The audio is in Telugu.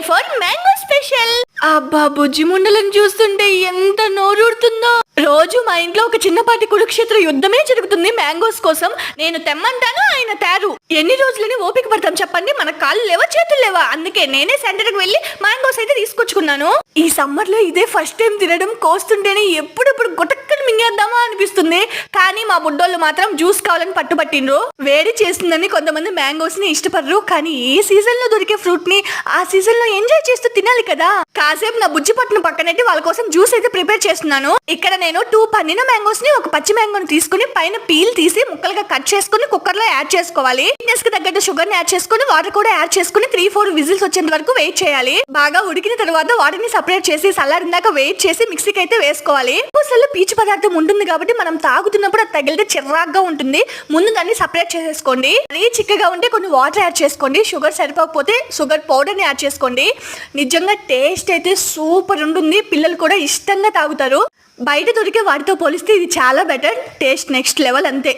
ఫర్ మ్యాంగో స్పెషల్ అబ్బా బుజ్జి ముండలను చూస్తుంటే ఎంత నోరూడుతుందో రోజు మా ఇంట్లో ఒక చిన్నపాటి కురుక్షేత్ర యుద్ధమే జరుగుతుంది మ్యాంగోస్ కోసం. నేను తెమ్మంటాను ఆయన తారు. ఎన్ని రోజులని ఓపిక పడతాం చెప్పండి? మన కాళ్ళు లేవా చేతులు లేవా? అందుకే నేనే సెంటర్కి వెళ్ళి మ్యాంగోస్ అయితే తీసుకొచ్చుకున్నాను. ఈ సమ్మర్లో ఇదే ఫస్ట్ టైం తినడం కోస్తుంటేనే ఎప్పుడెప్పుడు గుటక్కని మింగేద్దామా అనిపిస్తుంది. కానీ మా బుడ్డోళ్ళు మాత్రం జ్యూస్ కావాలని పట్టుబట్టిండ్రు. వేడి చేస్తుందని కొంతమంది మ్యాంగోస్ని ఇష్టపడరు. కానీ ఏ సీజన్లో దొరికే ఫ్రూట్ని ఆ సీజన్లో ఎంజాయ్ చేస్తూ తినాలి కదా. కాసేపు నా బుజ్జి పట్టును పక్కనెట్టి వాళ్ళ కోసం జ్యూస్ అయితే ప్రిపేర్ చేస్తున్నాను. ఇక్కడ నేను టూ పండిన మ్యాంగోస్ని ఒక పచ్చి మ్యాంగోని తీసుకుని పైన పీల్ తీసి ముక్కలుగా కట్ చేసుకుని కుక్కర్లో యాడ్ చేసుకోవాలి. ఫిట్నెస్కి తగ్గట్టు షుగర్ని యాడ్ చేసుకుని వాటర్ కూడా యాడ్ చేసుకుని త్రీ ఫోర్ విజిల్స్ వచ్చేంత వరకు వెయిట్ చేయాలి. బాగా ఉడికిన తర్వాత వాటిని సపరేట్ చేసి సల్లారిందాక వెయిట్ చేసి మిక్సీకి అయితే వేసుకోవాలి. పూసల్లో పీచు పదార్థం ఉంటుంది కాబట్టి మనం తాగుతున్నప్పుడు అది తగిలితే చిరాగ్గా ఉంటుంది. ముందు దాన్ని సపరేట్ చేసేసుకోండి. అది చిక్కగా ఉంటే కొన్ని వాటర్ యాడ్ చేసుకోండి. షుగర్ సరిపోకపోతే షుగర్ పౌడర్ని యాడ్ చేసుకోండి. నిజంగా టేస్ట్ అయితే సూపర్ ఉంటుంది. పిల్లలు కూడా ఇష్టంగా తాగుతారు. బయట దొరికే వాటితో పోలిస్తే ఇది చాలా బెటర్. టేస్ట్ నెక్స్ట్ లెవెల్ అంతే.